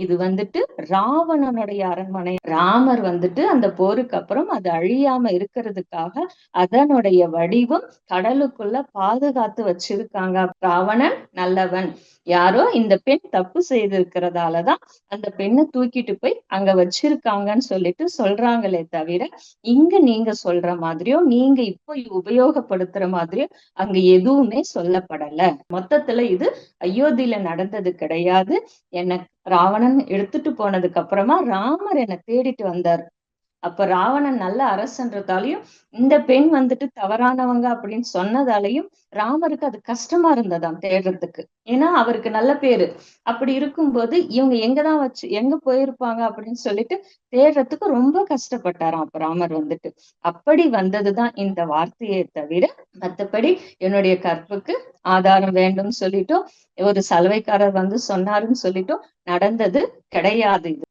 இது வந்துட்டு ராவணனுடைய அரண்மனை. ராமர் வந்துட்டு அந்த போருக்கு அப்புறம் அது அழியாம இருக்கிறதுக்காக அதனுடைய வடிவம் கடலுக்குள்ள பாதுகாத்து வச்சிருக்காங்க. ராவணன் நல்லவன். யாரோ இந்த பெண் தப்பு செய்திருக்கிறதாலதான் அந்த பெண்ணை தூக்கிட்டு போய் அங்க வச்சிருக்காங்கன்னு சொல்லிட்டு சொல்றாங்களே தவிர இங்க நீங்க சொல்ற மாதிரியோ நீங்க இப்போ உபயோகப்படுத்துற மாதிரியோ அங்க எதுவுமே சொல்லப்படல. மொத்தத்துல இது அயோத்தியில நடந்தது கிடையாது. என்ன ராவணன் எடுத்துட்டு போனதுக்கு அப்புறமா ராமர் என்னை தேடிட்டு வந்தார். அப்ப ராவணன் நல்ல அரசன்றதாலையும் இந்த பெண் வந்துட்டு தவறானவங்க அப்படின்னு சொன்னதாலையும் ராமருக்கு அது கஷ்டமா இருந்ததாம் தேடுறதுக்கு. ஏன்னா அவருக்கு நல்ல பேரு. அப்படி இருக்கும்போது இவங்க எங்கதான் வச்சு எங்க போயிருப்பாங்க அப்படின்னு சொல்லிட்டு தேடுறதுக்கு ரொம்ப கஷ்டப்பட்டாராம். அப்ப ராமர் வந்துட்டு. அப்படி வந்ததுதான் இந்த வார்த்தையை தவிர மத்தபடி என்னுடைய கற்புக்கு ஆதாரம் வேண்டும்னு சொல்லிட்டோம் ஒரு சலவைக்காரர் வந்து சொன்னாருன்னு சொல்லிட்டோம் நடந்தது கிடையாது இது.